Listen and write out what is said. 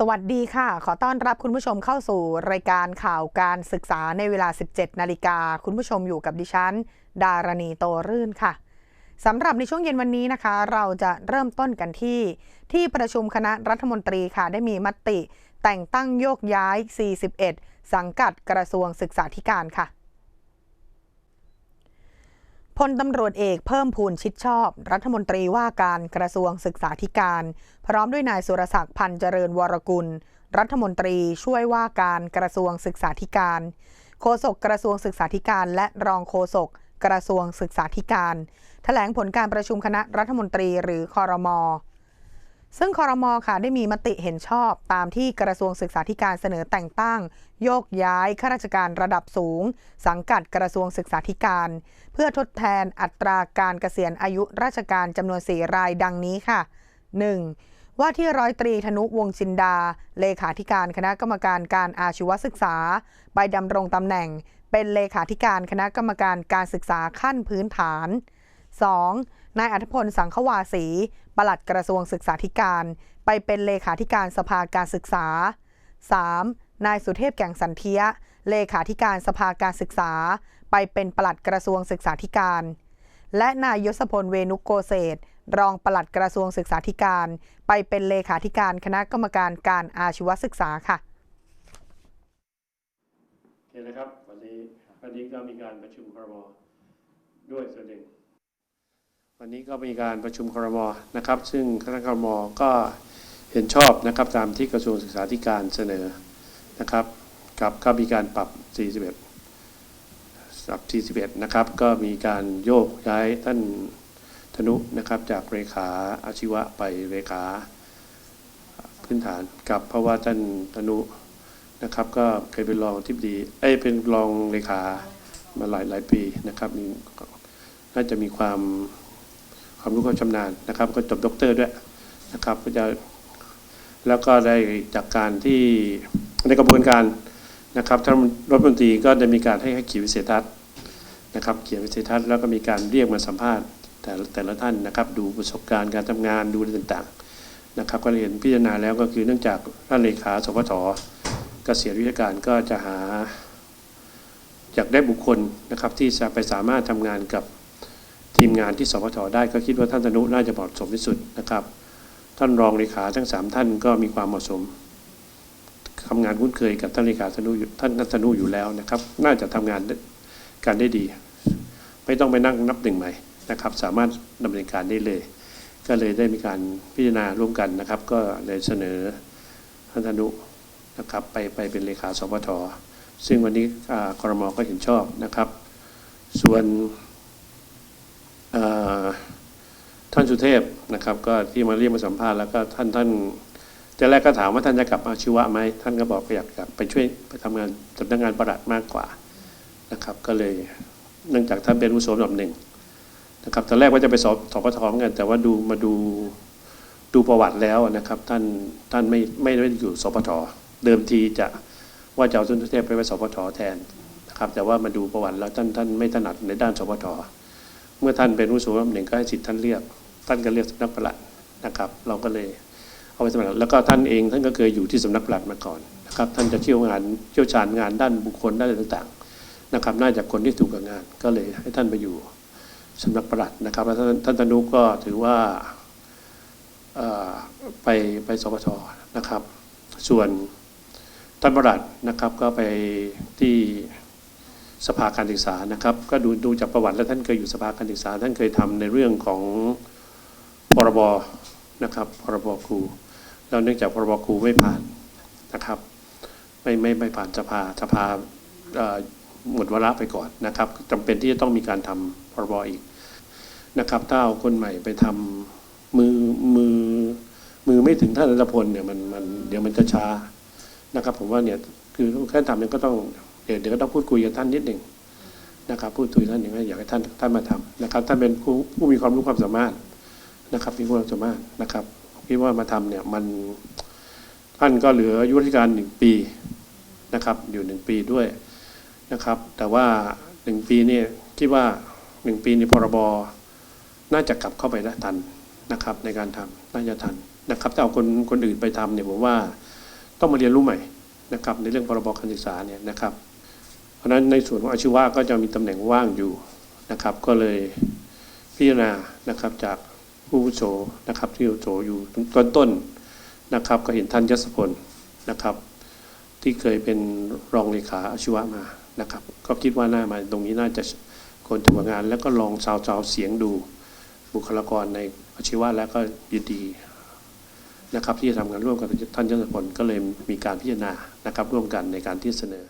สวัสดีค่ะ ขอต้อนรับคุณผู้ชมเข้าสู่รายการข่าวการศึกษาในเวลา 17 นาฬิกา คุณผู้ชมอยู่กับดิฉัน ดารณีโตรื่นค่ะสำหรับในช่วงเย็นวันนี้นะคะ เราจะเริ่มต้นกันที่ ที่ประชุมคณะรัฐมนตรีค่ะ ได้มีมติ แต่งตั้งโยกย้าย 41 สังกัดกระทรวงศึกษาธิการค่ะ พลตำรวจเอกเพิ่มพูนชิดชอบ รัฐมนตรีว่าการกระทรวงศึกษาธิการ พร้อมด้วยนายสุรศักดิ์พันธ์เจริญวรกุล รัฐมนตรีช่วยว่าการกระทรวงศึกษาธิการ โฆษกกระทรวงศึกษาธิการ และรองโฆษกกระทรวงศึกษาธิการ แถลงผลการประชุมคณะรัฐมนตรีหรือคอรมอ ซึ่งคอรมอค่ะได้มีมติเห็นชอบตามที่กระทรวงศึกษาธิการเสนอแต่งตั้ง โยกย้ายข้าราชการระดับสูง สังกัดกระทรวงศึกษาธิการ เพื่อทดแทนอัตราการเกษียณอายุราชการจำนวน 4 รายดังนี้ค่ะ 1. ว่าที่ร้อยตรีธนุวงจินดา เลขาธิการคณะกรรมการการอาชีวศึกษา ไปดำรงตำแหน่ง เป็นเลขาธิการคณะกรรมการการศึกษาขั้นพื้นฐาน 2. นายอัธพลสังขวาสี ปลัดกระทรวงศึกษาธิการ ไปเป็นเลขาธิการสภาการศึกษา 3. นายสุเทพแก่งสันเทีย เลขาธิการสภาการศึกษา ไปเป็นปลัดกระทรวงศึกษาธิการ และนายยศพลเวนุกโกเศษรองปลัดกระทรวงศึกษาธิการ ไปเป็นเลขาธิการคณะกรรมการการอาชีวศึกษาค่ะโอเคนะครับวันนี้วันนี้ก็มีการประชุมครมด้วยส่วนหนึ่ง วันนี้ก็มีการประชุมครมนะครับ ซึ่งคณะครมก็เห็นชอบนะครับตามที่กระทรวงศึกษาธิการเสนอนะครับกับก็มีการปรับ 41ปรับ41นะครับก็มีการโยกย้ายท่านธนุนะครับจากเลขาอาชีวะไปเลขาพื้นฐานกับเพราะว่าท่านธนุนะครับก็เคยเป็นรองทิบดีเอ้เป็นรองเลขามาหลายหลายปีนะครับมีน่าจะมีความ ความรู้ความชำนาญนะครับ ก็จบด็อกเตอร์ด้วยนะครับก็จะแล้วก็ได้จากการที่ในกระบวนการนะครับท่านรัฐมนตรีก็ได้มีการให้ให้เขียนวิเศษทัศน์นะครับ เขียนวิเศษทัศน์แล้วก็มีการเรียกมาสัมภาษณ์ แต่แต่ละท่านนะครับดูประสบการณ์การทำงานดูอะไรต่างๆนะครับ ก็เห็นพิจารณาแล้วก็คือเนื่องจากท่านเลขาสพทเกษียณราชการก็จะหาอยากได้บุคคลนะครับที่จะไปสามารถทำงานกับ ทีมงานที่สพทได้ก็คิดว่าท่านธนุน่าจะเหมาะสมที่สุดนะครับ ท่านรองเลขาทั้งสามท่านก็มีความเหมาะสมทำงานคุ้นเคยกับท่านเลขาธนุอยู่ท่านธนุอยู่แล้วนะครับ น่าจะทำงานการได้ดี ไม่ต้องไปนั่งนับหนึ่งใหม่นะครับ สามารถดำเนินการได้เลย ก็เลยได้มีการพิจารณาร่วมกันนะครับ ก็เลยเสนอท่านธนุนะครับไปไปเป็นเลขาสปทซึ่งวันนี้คอรมก็เห็นชอบนะครับ ส่วน ท่านสุเทพนะครับ ก็ที่มาเรียกมาสัมภาษณ์แล้วก็ท่านท่านแต่แรกก็ถามว่าท่านจะกลับมาชีวะไหมท่านก็บอกอยากกลับไปช่วยไปทำงานสำนักงานประหลัดมากกว่านะครับ ก็เลยเนื่องจากท่านเป็นผู้สมลำหนึ่งนะครับตอนแรกว่าจะไปสอบสปทเหมือนกัน แต่ว่าดูมาดูดูประวัติแล้วนะครับ ท่านท่านไม่ไม่ได้อยู่สปทเดิมทีจะว่าจะเอาสุนทรเทพไปไว้สปทแทนนะครับ แต่ว่ามาดูประวัติแล้วท่านท่านไม่ถนัดในด้านสปท เมื่อท่านเป็นผู้สูงอายุหนึ่งก็ให้สิทธิ์ท่านเรียกท่านก็เรียกสำนักปลัดนะครับ เราก็เลยเอาไปสำนักแล้วก็ท่านเองท่านก็เคยอยู่ที่สำนักปลัดมาก่อนนะครับท่านจะเชี่ยวงานเชี่ยวชาญงานด้านบุคคลด้านต่างๆนะครับ น่าจะคนที่ถูกกับงาน ก็เลยให้ท่านไปอยู่สำนักปลัดนะครับแล้วท่านท่านธนุก็ถือว่าไปไปสปทนะครับ ส่วนท่านประหลัดนะครับก็ไปที่ สภาการศึกษานะครับ ก็ดูดูจากประวัติแล้วท่านเคยอยู่สภาการศึกษา ท่านเคยทำในเรื่องของพรบนะครับพรบครูแล้วเนื่องจากพรบครูไม่ผ่านนะครับไม่ไม่ไม่ผ่านสภาสภาหมดวาระไปก่อนนะครับจำเป็นที่จะต้องมีการทำพรบอีกนะครับถ้าเอาคนใหม่ไปทำมือมือมือไม่ถึงท่านรัตพลเนี่ยมันมันเดี๋ยวมันจะช้านะครับ ผมว่าเนี่ยคือขั้นทำเนี่ยก็ต้อง เดี๋ยวเดี๋ยวก็ต้องพูดคุยกับท่านนิดหนึ่งนะครับพูดคุยกับท่านอย่งอยากให้ท่านท่านมาทำนะครับ ท่านเป็นผู้ผู้มีความรู้ความสามารถนะครับมีความสามารถนะครับคิดว่ามาทำเนี่ยมันท่านก็เหลืออายุราชการหนึ่งปีนะครับอยู่หนึ่งปีด้วยนะครับ แต่ว่าหนึ่งปีนี่คิดว่าหนึ่งปีในพรบน่าจะกลับเข้าไปได้ทันนะครับ ในการทำน่าจะทันนะครับถ้าเอาคนคนอื่นไปทำเนี่ยผมว่าต้องมาเรียนรู้ใหม่นะครับ ในเรื่องพรบการศึกษาเนี่ยนะครับ ราะฉะนั้นในส่วนของอาชีวะก็จะมีตำแหน่งว่างอยู่นะครับ ก็เลยพิจารณานะครับจากผู้โสนะครับที่โสอยู่ต้นต้นนะครับก็เห็นท่านยศพลนะครับ ที่เคยเป็นรองเลขาอาชีวะมานะครับ ก็คิดว่าน่ามาตรงนี้น่าจะคนทำงาน แล้วก็ลองซาวซาวเสียงดูบุคลากรในอาชีวะแล้วก็ยินดีนะครับที่จะทำงานร่วมกับท่านยศพลก็เลยมีการพิจารณานะครับร่วมกันในการที่เสนอ